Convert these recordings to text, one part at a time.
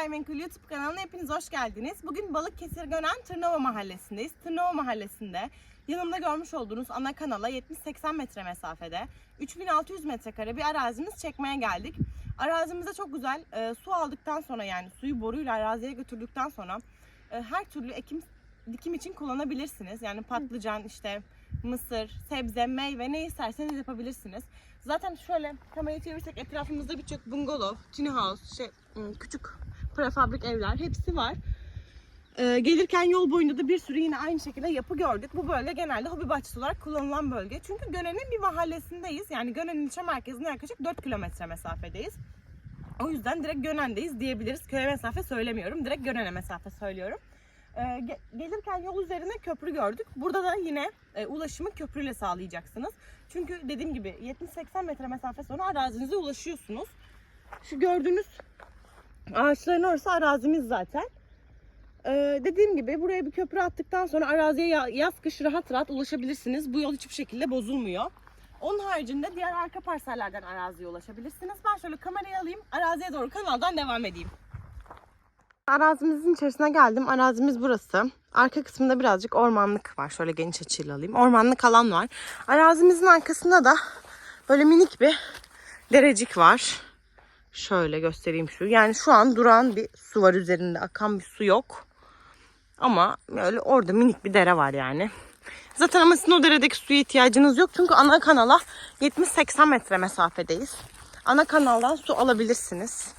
Gayrimenkul YouTube kanalına hepiniz hoş geldiniz. Bugün Balıkesir Gönen Tırnava Mahallesi'ndeyiz. Tırnava Mahallesi'nde yanımda görmüş olduğunuz ana kanala 70-80 metre mesafede 3600 metrekare bir arazimiz çekmeye geldik. Arazimizde çok güzel e, su aldıktan sonra yani suyu boruyla araziye götürdükten sonra e, her türlü ekim dikim için kullanabilirsiniz. Yani patlıcan işte mısır, sebze, meyve ne isterseniz yapabilirsiniz. Zaten şöyle kamerayı çevirirsek etrafımızda birçok bungalov, tiny house, şey, ım, küçük prefabrik evler hepsi var. Ee, gelirken yol boyunda da bir sürü yine aynı şekilde yapı gördük. Bu bölge genelde hobi bahçesi olarak kullanılan bölge. Çünkü Gönen'in bir mahallesindeyiz. Yani Gönen'in ilçe merkezine yaklaşık 4 kilometre mesafedeyiz. O yüzden direkt Gönen'deyiz diyebiliriz. Köye mesafe söylemiyorum. Direkt Gönen'e mesafe söylüyorum. Ee, ge- gelirken yol üzerinde köprü gördük. Burada da yine e, ulaşımı köprüyle sağlayacaksınız. Çünkü dediğim gibi 70-80 metre mesafe sonra arazinize ulaşıyorsunuz. Şu gördüğünüz ağaçların orası arazimiz zaten. Ee, dediğim gibi buraya bir köprü attıktan sonra araziye ya- yaz kış rahat rahat ulaşabilirsiniz. Bu yol hiçbir şekilde bozulmuyor. Onun haricinde diğer arka parsellerden araziye ulaşabilirsiniz. Ben şöyle kamerayı alayım, araziye doğru kanaldan devam edeyim. Arazimizin içerisine geldim. Arazimiz burası. Arka kısmında birazcık ormanlık var. Şöyle geniş açıyla alayım. Ormanlık alan var. Arazimizin arkasında da böyle minik bir derecik var. Şöyle göstereyim şu. Yani şu an duran bir su var üzerinde. Akan bir su yok. Ama böyle orada minik bir dere var yani. Zaten ama sizin o deredeki suya ihtiyacınız yok. Çünkü ana kanala 70-80 metre mesafedeyiz. Ana kanaldan su alabilirsiniz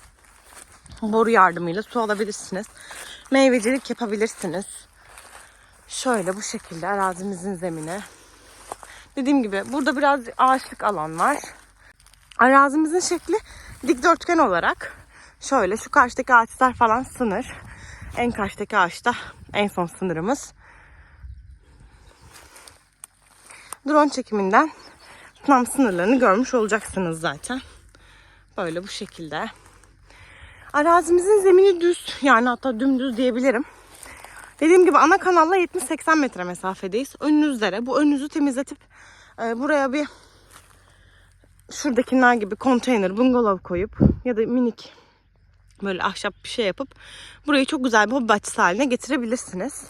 boru yardımıyla su alabilirsiniz. Meyvecilik yapabilirsiniz. Şöyle bu şekilde arazimizin zemini. Dediğim gibi burada biraz ağaçlık alan var. Arazimizin şekli dikdörtgen olarak şöyle şu karşıdaki ağaçlar falan sınır. En karşıdaki ağaçta en son sınırımız. Drone çekiminden tam sınırlarını görmüş olacaksınız zaten. Böyle bu şekilde. Arazimizin zemini düz yani hatta dümdüz diyebilirim. Dediğim gibi ana kanalla 70-80 metre mesafedeyiz. Önünüz. Bu önünüzü temizletip e, buraya bir şuradakiler gibi konteyner, bungalov koyup ya da minik böyle ahşap bir şey yapıp burayı çok güzel bir hobi bahçesi haline getirebilirsiniz.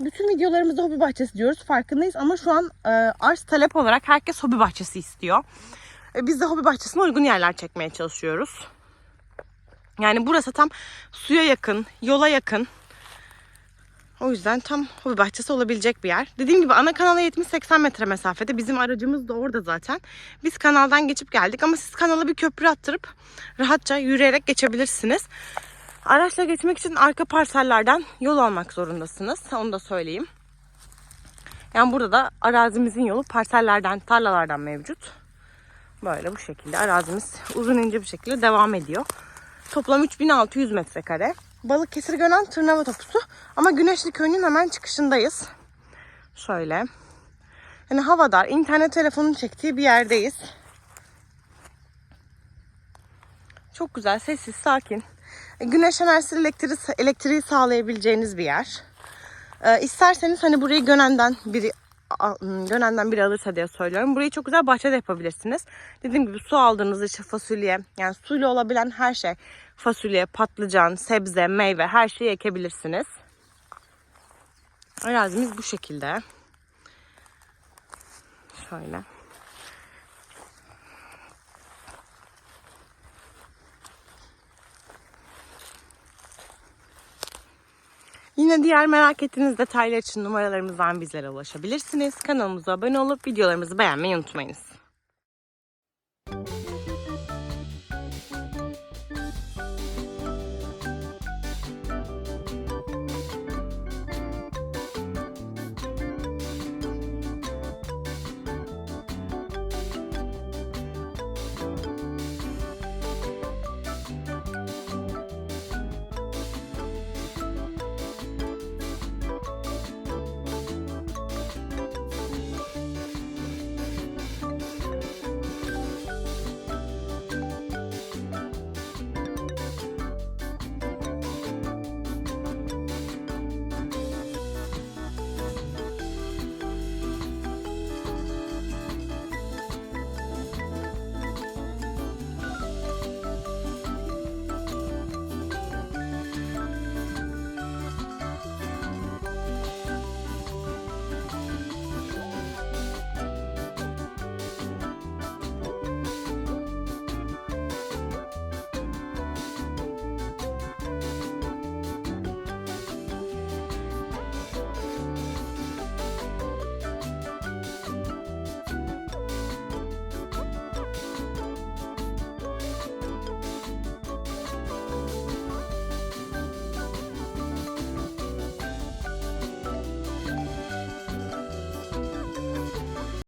Bütün videolarımızda hobi bahçesi diyoruz farkındayız ama şu an e, arz talep olarak herkes hobi bahçesi istiyor. E, biz de hobi bahçesine uygun yerler çekmeye çalışıyoruz. Yani burası tam suya yakın, yola yakın. O yüzden tam hobi bahçesi olabilecek bir yer. Dediğim gibi ana kanala 70-80 metre mesafede. Bizim aracımız da orada zaten. Biz kanaldan geçip geldik ama siz kanala bir köprü attırıp rahatça yürüyerek geçebilirsiniz. Araçla geçmek için arka parsellerden yol almak zorundasınız. Onu da söyleyeyim. Yani burada da arazimizin yolu parsellerden, tarlalardan mevcut. Böyle bu şekilde arazimiz uzun ince bir şekilde devam ediyor. Toplam 3600 metrekare. Balıkesir Gönen Tırnava Topusu. Ama Güneşli Köyü'nün hemen çıkışındayız. Şöyle. Yani havadar, internet telefonun çektiği bir yerdeyiz. Çok güzel, sessiz, sakin. E, Güneş enerjisi elektriği, elektriği sağlayabileceğiniz bir yer. Ee, isterseniz hani burayı Gönen'den biri ım, Gönen'den biri alırsa diye söylüyorum. Burayı çok güzel bahçede yapabilirsiniz. Dediğim gibi su aldığınızda işte fasulye, yani suyla olabilen her şey. Fasulye, patlıcan, sebze, meyve her şeyi ekebilirsiniz. Arazimiz bu şekilde. Şöyle. Yine diğer merak ettiğiniz detaylar için numaralarımızdan bizlere ulaşabilirsiniz. Kanalımıza abone olup videolarımızı beğenmeyi unutmayınız.